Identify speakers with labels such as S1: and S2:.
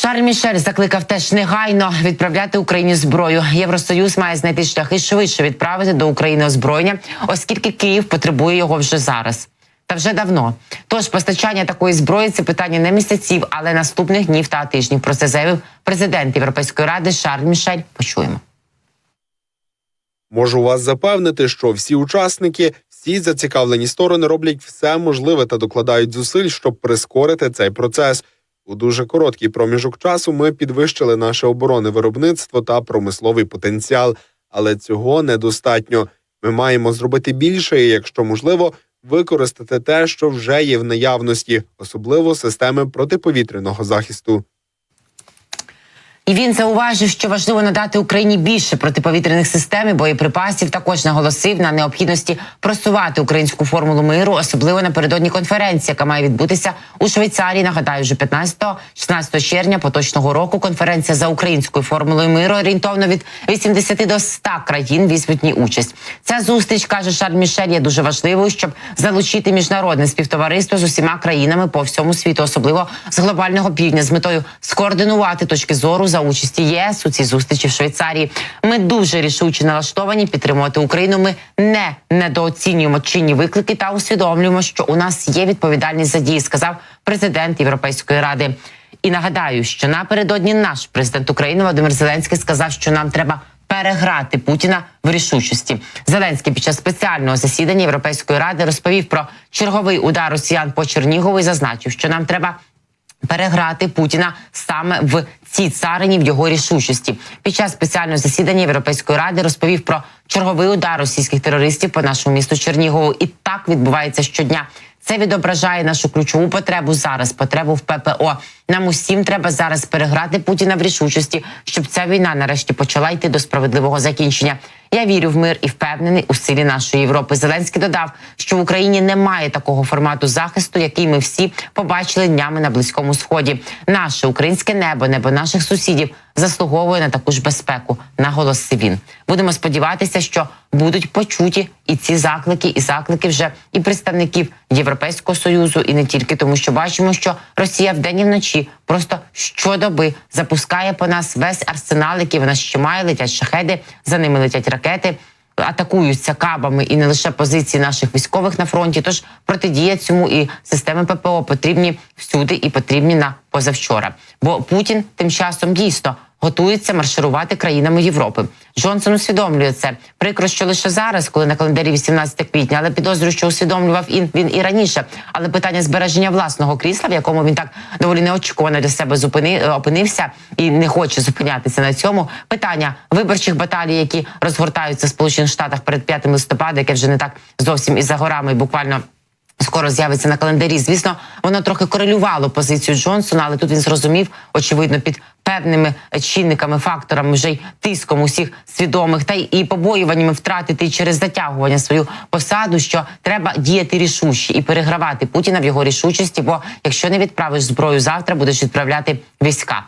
S1: Шарль Мішель закликав теж негайно відправляти Україні зброю. Євросоюз має знайти шляхи швидше відправити до України озброєння, оскільки Київ потребує його вже зараз. Та вже давно. Тож постачання такої зброї це питання не місяців, але наступних днів та тижнів. Про це заявив президент Європейської ради Шарль Мішель. Почуємо.
S2: Можу вас запевнити, що всі учасники, всі зацікавлені сторони роблять все можливе та докладають зусиль, щоб прискорити цей процес. У дуже короткий проміжок часу ми підвищили наше оборонне виробництво та промисловий потенціал, але цього недостатньо. Ми маємо зробити більше, і, якщо можливо, використати те, що вже є в наявності, особливо системи протиповітряного захисту.
S1: І він зауважив, що важливо надати Україні більше протиповітряних систем і боєприпасів. Також наголосив на необхідності просувати українську формулу миру, особливо напередодні конференції, яка має відбутися у Швейцарії. Нагадаю, вже 15-16 червня поточного року. Конференція за українською формулою миру орієнтовно від 80 до 100 країн візьмуть участь. Ця зустріч каже Шарль Мішель, є дуже важливою, щоб залучити міжнародне співтовариство з усіма країнами по всьому світу, особливо з глобального півдня, з метою скоординувати точки зору за участі ЄС у цій зустрічі в Швейцарії. Ми дуже рішуче налаштовані підтримувати Україну. Ми не недооцінюємо чинні виклики та усвідомлюємо, що у нас є відповідальність за дії, сказав президент Європейської ради. І нагадаю, що напередодні наш президент України Володимир Зеленський сказав, що нам треба переграти Путіна в рішучості. Зеленський під час спеціального засідання Європейської ради розповів про черговий удар росіян по Чернігову і зазначив, що нам треба переграти Путіна саме в цій царині в його рішучості. Під час спеціального засідання Європейської ради розповів про черговий удар російських терористів по нашому місту Чернігову. І так відбувається щодня. Це відображає нашу ключову потребу зараз. Потребу в ППО. Нам усім треба зараз переграти Путіна в рішучості, щоб ця війна нарешті почала йти до справедливого закінчення. Я вірю в мир і впевнений у силі нашої Європи. Зеленський додав, що в Україні немає такого формату захисту, який ми всі побачили днями на близькому сході. Наше українське небо, небо наших сусідів заслуговує на таку ж безпеку. Наголосив він. Будемо сподіватися, що будуть почуті і ці заклики, і заклики вже і представників Європейського союзу, і не тільки тому, що бачимо, що Росія вдень і вночі просто щодоби запускає по нас весь арсенал, який вона ще має, летять шахеди, за ними летять ракети. Атакуються кабами і не лише позиції наших військових на фронті. Тож протидія цьому і системи ППО потрібні всюди і потрібні на позавчора. Бо Путін тим часом дійсно готується марширувати країнами Європи. Джонсон усвідомлює це. Прикро, що лише зараз, коли на календарі 18 квітня, але підозрюю, що усвідомлював він, він і раніше. Але питання збереження власного крісла, в якому він так доволі неочікувано для себе зупини, опинився і не хоче зупинятися на цьому. Питання виборчих баталій, які розгортаються в Сполучених Штатах перед 5 листопада, яке вже не так зовсім із за горами, і буквально. Скоро з'явиться на календарі. Звісно, воно трохи корелювало позицію Джонсона, але тут він зрозумів, очевидно, під певними чинниками, факторами, вже й тиском усіх свідомих та й побоюваннями втратити через затягування свою посаду, що треба діяти рішуче і перегравати Путіна в його рішучості. Бо якщо не відправиш зброю завтра, будеш відправляти війська.